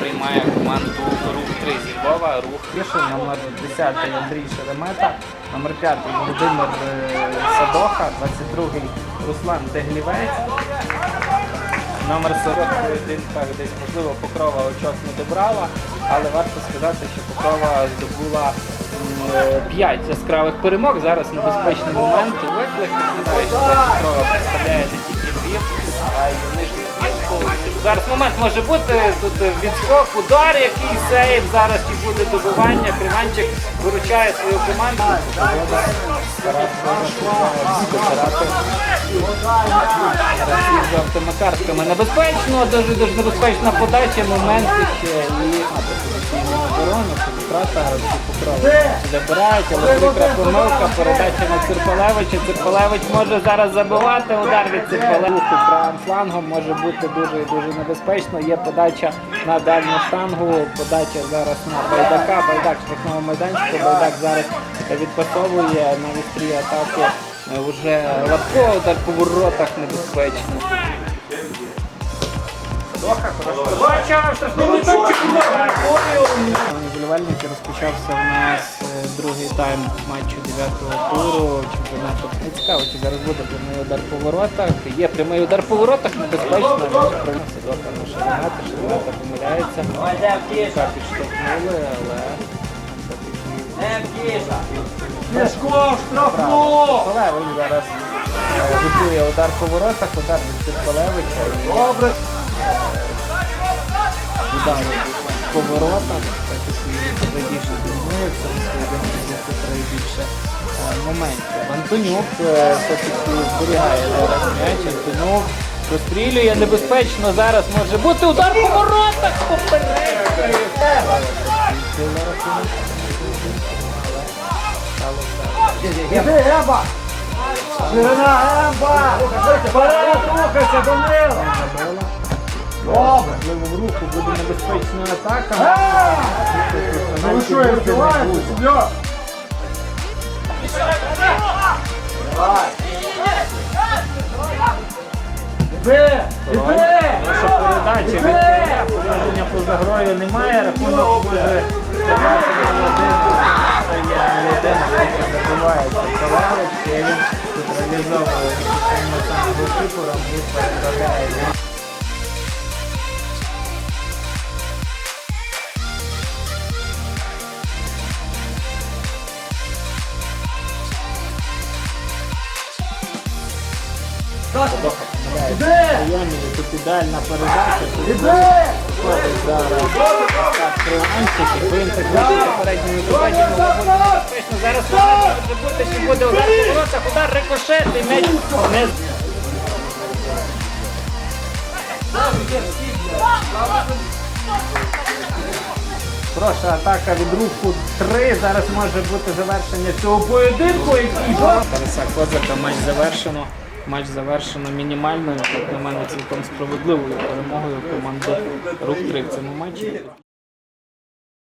Приймає команду рух 3 зі Львова, рух Кишин, номер 10 Андрій Шеремета, номер 5 Володимир е, Садоха, 22-й Руслан Деглівець. Номер 40 поєдинках десь можливо Покрова очок не добрала, але варто сказати, що Покрова здобула 5 яскравих перемог. Зараз небезпечний момент. Виклик Покрова представляє не тільки Львів, а й нижню Зараз момент може бути тут відскок, удар, який сейв. Зараз чи буде добивання. Криванчик виручає свою команду. З автомакартками небезпечно, дуже дуже небезпечна подача, моменти ще і оборону, втрата покрови. Забирають, але прикра помилка, передача на Цирпалевича. Цирпалевич може зараз забивати, удар від Цирпалевича правим флангом може бути дуже дуже небезпечно. Є подача на дальню штангу, подача зараз на Байдака, Байдак штрафного майданчика, Байдак зараз відпасовує на вістрі атаки. Вже Лапко так по воротах небезпечно. Вболівальники розпочався у нас другий тайм матчу 9-го туру чемпіонату. Не цікаво, чи зараз буде прямий удар по воротах. Є прямий удар по воротах, небезпечно. Приносить дока на Шеремета, Шеремета помиляється. Рука підштовхнули, але! Полевич зараз е, готує удар по воротах, удар від Полевича. Добре. Удар по воротах. Більше змінюється, більше е, моментів. Антонюк е, все-таки зберігає зараз м'яч. Антонюк розстрілює небезпечно. Зараз може бути удар по воротах попередньо. Іди, Емба! Ширина! Вперед рухайся, Данило! Добре! В руку буде небезпечна атака. Е! Залишує, вбивається, сім'я! Давай! Іди! Іди! Наша передача від положення поза грою немає, рахунок може ставати на один. Це є людина, яка забивається Ковалич, і він тут реалізовує своїм самим голкіпером, він переправляє Іди! Тут ідеальна передача, зараз попередньому. Зараз може бути, що буде удар по воротах, удар рикошет, і м'яч не Проша атака від руху 3. Зараз може бути завершення цього поєдинку. Тараса Козака матч завершено. Матч завершено мінімальною, як на мене, цілком справедливою перемогою команди Рух 3 в цьому матчі.